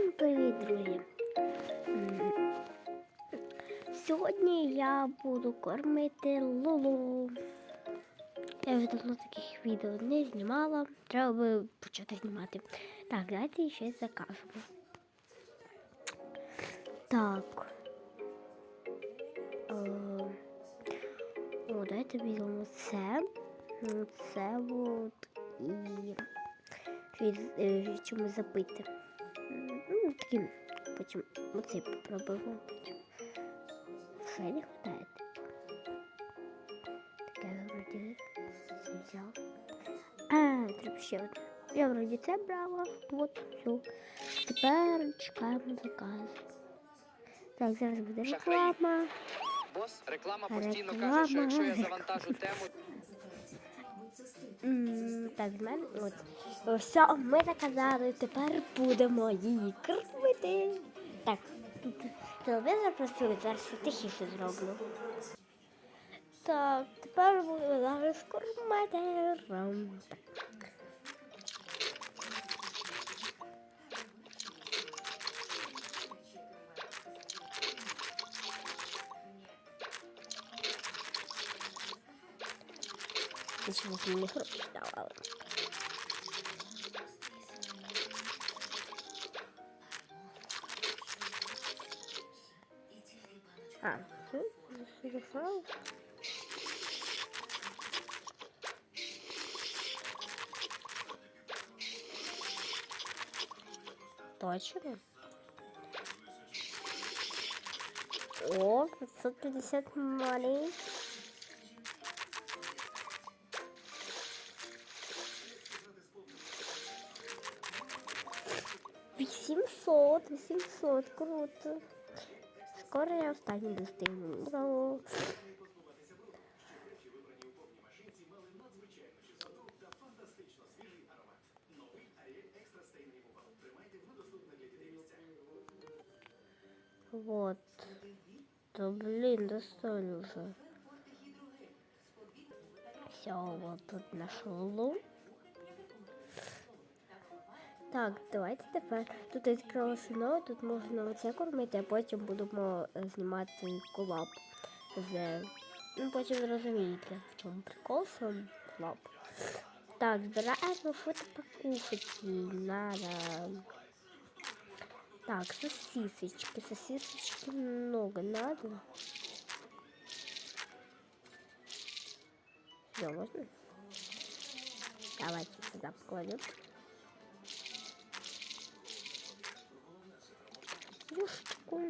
Привіт, друзі! Сьогодні я буду кормити Лулу. Я вже давно таких відео не знімала. Треба би почати знімати. Так, давайте ще закажемо. Так. Е, О, давайте візьмемо це. Це от і е, запити. Таким потім оцей попробуємо потім. Все не хватає. Таке вроді це взяв. А, треба ще одне. Я вроді це брала. От все. Тепер чекаємо заказ. Так, зараз буде реклама. Бос, реклама постійно каже, що якщо я реклама. завантажу тему, Так, з мене от. Все, ми заказали, тепер будемо її кормити. Так, тут телевізор працює, зараз я тихіше зроблю. Так, тепер буду зараз кормити. Почему ты мне хрупкий давала? А, ну, хорошо. Точно? О, 550 молей. 800, 800, круто. Скоро я встану достигну. Браво. Вот. Да блин, достали уже. Все, вот тут нашел. лук. Так, давайте тепер. Тут відкрилося нове, тут можна оце кормити, а потім будемо е, знімати колаб з. Ну, потім зрозумієте, в чому прикол сам колаб. Так, збираємо фото покушать надо. Так, сосисочки, сосисочки много надо. Все, можно? Давайте сюда покладем. Ну, штуку.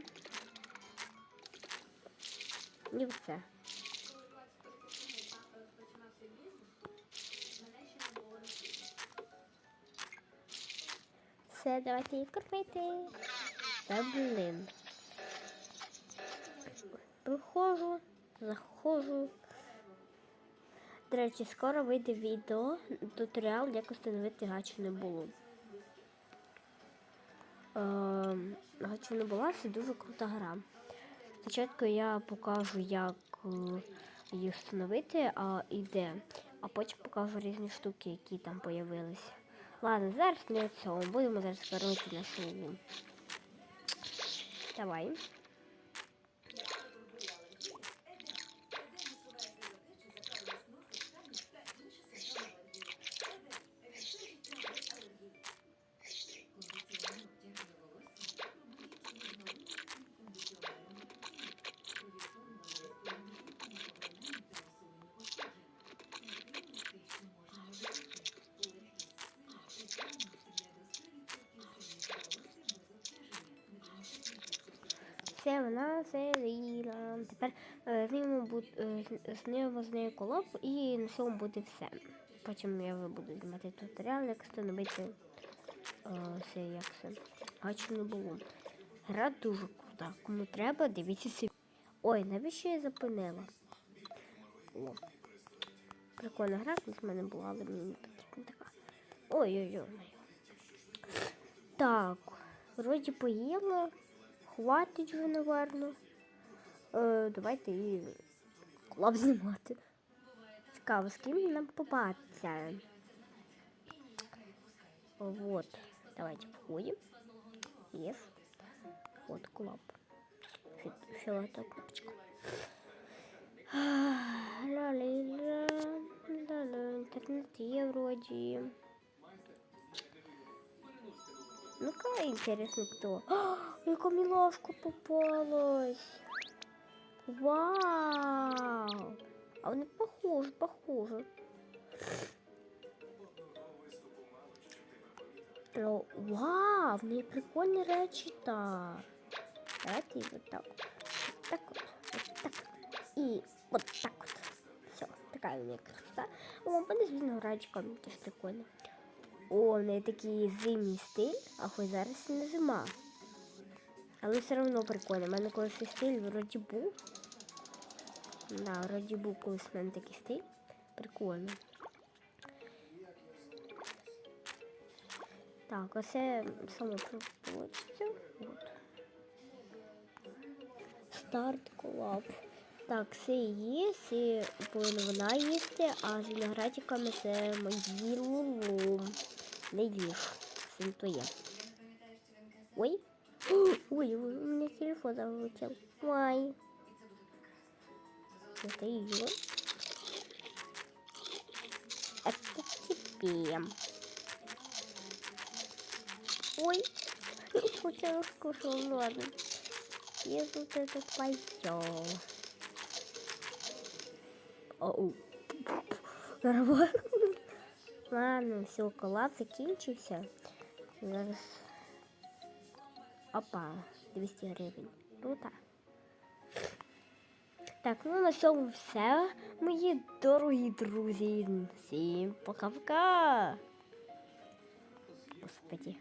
І все. Все, давайте її кормити. Та блин. Приходжу, заходжу. До речі, скоро вийде відео, туторіал, як встановити гачу не було. Ем, Гачу була, це дуже крута гра. Спочатку я покажу, як е, її встановити, а і де. А потім покажу різні штуки, які там з'явилися. Ладно, зараз не цього. Будемо зараз вернути нашу. Давай. Все, вона зріла. Тепер е, знімемо е, знімемо з нею колоб і на цьому буде все. Потім я буду знімати туторіал, як встановити е, це як це. Гачу не було. Гра дуже крута. Кому треба, дивіться. Ой, навіщо я зупинила? О. Прикольна гра, в мене була, але мені не потрібна така. Ой-ой-ой. Так, вроді поїла. Хватить вже, напевно. Е, давайте і колаб знімати. Цікаво, з ким нам попасться. Вот. Давайте входим. И Єс. От колап. Фі- Фіолетова кнопочка. Ла-ля-ля, ла-ля, Інтернет є вроді. Ну-ка, интересно, кто. А, яка милашка попалась. Вау. А вони похожі, похожі. Ну, вау, в неї прикольні речі так. Давайте і вот так. от. Так от, от так. І от так от. Все, така у неї красота. О, мене з виноградчиком, теж прикольно. О, в неї такий зимній стиль, а хоч зараз не зима. Але все одно прикольно. У мене колись стиль вроді був. Да, вроді був колись в мене такий стиль. Прикольно. Так, оце саме проводиться. От. Старт колаб. Так, це є, це повинна вона їсти, а з виноградиками це мої лулу. Не їж. Це не твоє. Ой. Ой, ой, у меня телефон вылетел. Ой. Это ее. Это тебе. Ой. Хотела скушал, ну ладно. Я тут это пойдем. Оу. Нормально. Ладно, все, коллапс закінчився. Зараз. Опа, 200 гривень. Круто. Так, ну на цьому все, мої дорогі друзі. Всім пока-пока. Господи.